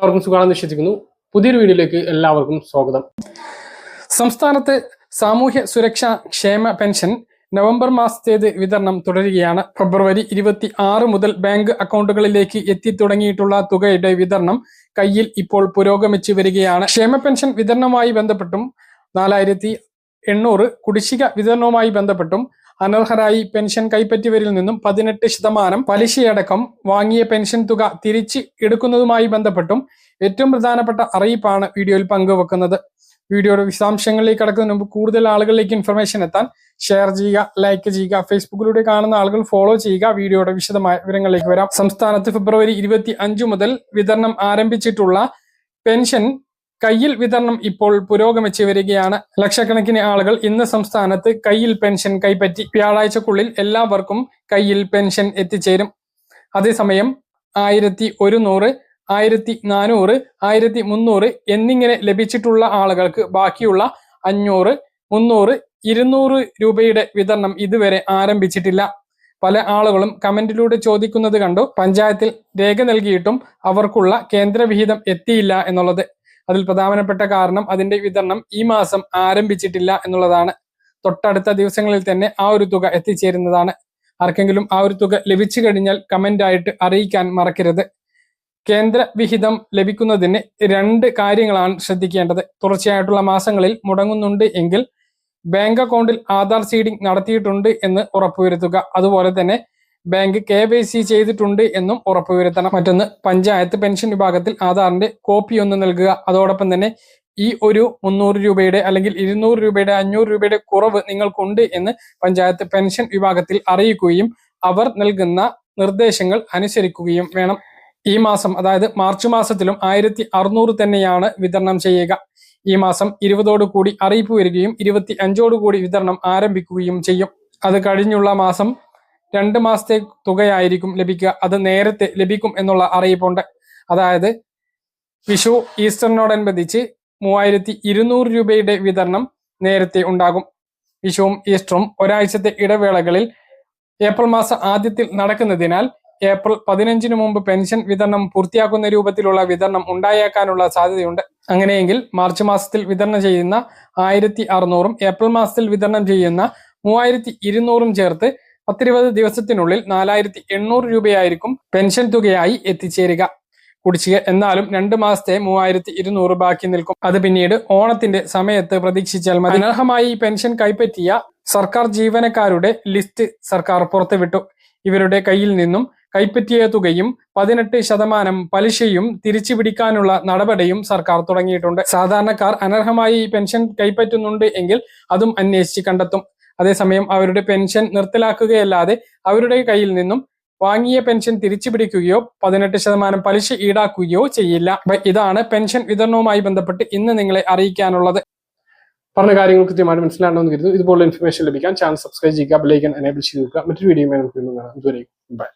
എല്ലാവർക്കും സുഖമാണെന്ന് വിശ്വസിക്കുന്നു. പുതിയൊരു വീഡിയോയിലേക്ക് എല്ലാവർക്കും സ്വാഗതം. സംസ്ഥാനത്ത് സാമൂഹ്യ സുരക്ഷാ ക്ഷേമ പെൻഷൻ നവംബർ മാസത്തേത് വിതരണം തുടരുകയാണ്. ഫെബ്രുവരി ഇരുപത്തി ആറ് മുതൽ ബാങ്ക് അക്കൗണ്ടുകളിലേക്ക് എത്തിത്തുടങ്ങിയിട്ടുള്ള തുകയുടെ വിതരണം കയ്യിൽ ഇപ്പോൾ പുരോഗമിച്ചു വരികയാണ്. ക്ഷേമ പെൻഷൻ വിതരണവുമായി ബന്ധപ്പെട്ടും നാലായിരത്തി എണ്ണൂറ് കുടിശ്ശിക വിതരണവുമായി ബന്ധപ്പെട്ടും അനർഹരായി പെൻഷൻ കൈപ്പറ്റിയവരിൽ നിന്നും പതിനെട്ട് ശതമാനം പലിശയടക്കം വാങ്ങിയ പെൻഷൻ തുക തിരിച്ച് എടുക്കുന്നതുമായി ബന്ധപ്പെട്ടും ഏറ്റവും പ്രധാനപ്പെട്ട അറിയിപ്പാണ് വീഡിയോയിൽ പങ്കുവെക്കുന്നത്. വീഡിയോയുടെ വിശദാംശങ്ങളിലേക്ക് കടക്കുന്നതിന് മുമ്പ് കൂടുതൽ ആളുകളിലേക്ക് ഇൻഫർമേഷൻ എത്താൻ ഷെയർ ചെയ്യുക ലൈക്ക് ചെയ്യുക ഫേസ്ബുക്കിലൂടെ കാണുന്ന ആളുകൾ ഫോളോ ചെയ്യുക. വീഡിയോയുടെ വിശദമായ വിവരങ്ങളിലേക്ക് വരാം. സംസ്ഥാനത്ത് ഫെബ്രുവരി ഇരുപത്തി അഞ്ച് മുതൽ വിതരണം ആരംഭിച്ചിട്ടുള്ള പെൻഷൻ കയ്യിൽ വിതരണം ഇപ്പോൾ പുരോഗമിച്ചു വരികയാണ്. ലക്ഷക്കണക്കിന് ആളുകൾ ഇന്ന് സംസ്ഥാനത്ത് കയ്യിൽ പെൻഷൻ കൈപ്പറ്റി വ്യാഴാഴ്ചക്കുള്ളിൽ എല്ലാവർക്കും കയ്യിൽ പെൻഷൻ എത്തിച്ചേരും. അതേസമയം ആയിരത്തി ഒരുന്നൂറ് ആയിരത്തി നാനൂറ് ആയിരത്തി മുന്നൂറ് എന്നിങ്ങനെ ലഭിച്ചിട്ടുള്ള ആളുകൾക്ക് ബാക്കിയുള്ള അഞ്ഞൂറ് മുന്നൂറ് ഇരുന്നൂറ് രൂപയുടെ വിതരണം ഇതുവരെ ആരംഭിച്ചിട്ടില്ല. പല ആളുകളും കമന്റിലൂടെ ചോദിക്കുന്നത് കണ്ടു. പഞ്ചായത്തിൽ രേഖ നൽകിയിട്ടും അവർക്കുള്ള കേന്ദ്രവിഹിതം എത്തിയില്ല എന്നുള്ളത്. അതിൽ പ്രധാനപ്പെട്ട കാരണം അതിന്റെ വിതരണം ഈ മാസം ആരംഭിച്ചിട്ടില്ല എന്നുള്ളതാണ്. തൊട്ടടുത്ത ദിവസങ്ങളിൽ തന്നെ ആ ഒരു തുക എത്തിച്ചേരുന്നതാണ്. ആർക്കെങ്കിലും ആ ഒരു തുക ലഭിച്ചു കഴിഞ്ഞാൽ കമന്റ് ആയിട്ട് അറിയിക്കാൻ മറക്കരുത്. കേന്ദ്ര വിഹിതം ലഭിക്കുന്നതിന് രണ്ട് കാര്യങ്ങളാണ് ശ്രദ്ധിക്കേണ്ടത്. തുടർച്ചയായിട്ടുള്ള മാസങ്ങളിൽ മുടങ്ങുന്നുണ്ട് എങ്കിൽ ബാങ്ക് അക്കൗണ്ടിൽ ആധാർ സീഡിംഗ് നടത്തിയിട്ടുണ്ട് എന്ന് ഉറപ്പുവരുത്തുക. അതുപോലെ തന്നെ ബാങ്ക് കെ വൈ സി ചെയ്തിട്ടുണ്ട് എന്നും ഉറപ്പുവരുത്തണം. മറ്റൊന്ന് പഞ്ചായത്ത് പെൻഷൻ വിഭാഗത്തിൽ ആധാറിന്റെ കോപ്പി ഒന്ന് നൽകുക. അതോടൊപ്പം തന്നെ ഈ ഒരു മുന്നൂറ് രൂപയുടെ അല്ലെങ്കിൽ ഇരുന്നൂറ് രൂപയുടെ അഞ്ഞൂറ് രൂപയുടെ കുറവ് നിങ്ങൾക്കുണ്ട് എന്ന് പഞ്ചായത്ത് പെൻഷൻ വിഭാഗത്തിൽ അറിയിക്കുകയും അവർ നൽകുന്ന നിർദ്ദേശങ്ങൾ അനുസരിക്കുകയും വേണം. ഈ മാസം അതായത് മാർച്ച് മാസത്തിലും ആയിരത്തി അറുന്നൂറ് തന്നെയാണ് വിതരണം ചെയ്യുക. ഈ മാസം ഇരുപതോടു കൂടി അറിയിപ്പ് വരികയും ഇരുപത്തി അഞ്ചോടു കൂടി വിതരണം ആരംഭിക്കുകയും ചെയ്യും. അത് കഴിഞ്ഞുള്ള മാസം രണ്ട് മാസത്തെ തുകയായിരിക്കും ലഭിക്കുക. അത് നേരത്തെ ലഭിക്കും എന്നുള്ള അറിയിപ്പുണ്ട്. അതായത് വിഷു ഈസ്റ്ററിനോടനുബന്ധിച്ച് മൂവായിരത്തി ഇരുന്നൂറ് രൂപയുടെ വിതരണം നേരത്തെ ഉണ്ടാകും. വിഷുവും ഈസ്റ്ററും ഒരാഴ്ചത്തെ ഇടവേളകളിൽ ഏപ്രിൽ മാസം ആദ്യത്തിൽ നടക്കുന്നതിനാൽ ഏപ്രിൽ പതിനഞ്ചിന് മുമ്പ് പെൻഷൻ വിതരണം പൂർത്തിയാക്കുന്ന രൂപത്തിലുള്ള വിതരണം ഉണ്ടായേക്കാനുള്ള സാധ്യതയുണ്ട്. അങ്ങനെയെങ്കിൽ മാർച്ച് മാസത്തിൽ വിതരണം ചെയ്യുന്ന ആയിരത്തി അറുന്നൂറും ഏപ്രിൽ മാസത്തിൽ വിതരണം ചെയ്യുന്ന മൂവായിരത്തി ഇരുന്നൂറും ചേർത്ത് പത്തിരുപത് ദിവസത്തിനുള്ളിൽ നാലായിരത്തി എണ്ണൂറ് രൂപയായിരിക്കും പെൻഷൻ തുകയായി എത്തിച്ചേരുക. കുടിശ്ശിക എന്നാലും രണ്ട് മാസത്തെ മൂവായിരത്തി ഇരുന്നൂറ് ബാക്കി നിൽക്കും. അത് പിന്നീട് ഓണത്തിന്റെ സമയത്ത് പ്രതീക്ഷിച്ചാൽ മതി. അനർഹമായി പെൻഷൻ കൈപ്പറ്റിയ സർക്കാർ ജീവനക്കാരുടെ ലിസ്റ്റ് സർക്കാർ പുറത്തുവിട്ടു. ഇവരുടെ കയ്യിൽ നിന്നും കൈപ്പറ്റിയ തുകയും പതിനെട്ട് ശതമാനം പലിശയും തിരിച്ചു പിടിക്കാനുള്ള നടപടിയും സർക്കാർ തുടങ്ങിയിട്ടുണ്ട്. സാധാരണക്കാർ അനർഹമായി പെൻഷൻ കൈപ്പറ്റുന്നുണ്ട് എങ്കിൽ അതും അന്വേഷിച്ച് കണ്ടെത്തും. അതേസമയം അവരുടെ പെൻഷൻ നിർത്തലാക്കുകയല്ലാതെ അവരുടെ കയ്യിൽ നിന്നും വാങ്ങിയ പെൻഷൻ തിരിച്ചു പിടിക്കുകയോ പതിനെട്ട് ശതമാനം പലിശ ഈടാക്കുകയോ ചെയ്യില്ല. ഇതാണ് പെൻഷൻ വിതരണവുമായി ബന്ധപ്പെട്ട് ഇന്ന് നിങ്ങളെ അറിയിക്കാനുള്ളത്. പറഞ്ഞ കാര്യങ്ങൾ കൃത്യമായിട്ട് മനസ്സിലാണെന്ന് കരുതുന്നു. ഇതുപോലുള്ള ഇൻഫർമേഷൻ ലഭിക്കാൻ ചാനൽ സബ്സ്ക്രൈബ് ചെയ്യുക ബെല്ലൈക്കൻ എനേബിൾ ചെയ്ത് നോക്കുക മറ്റൊരു വീഡിയോ നമുക്ക് കാണാം. ബൈ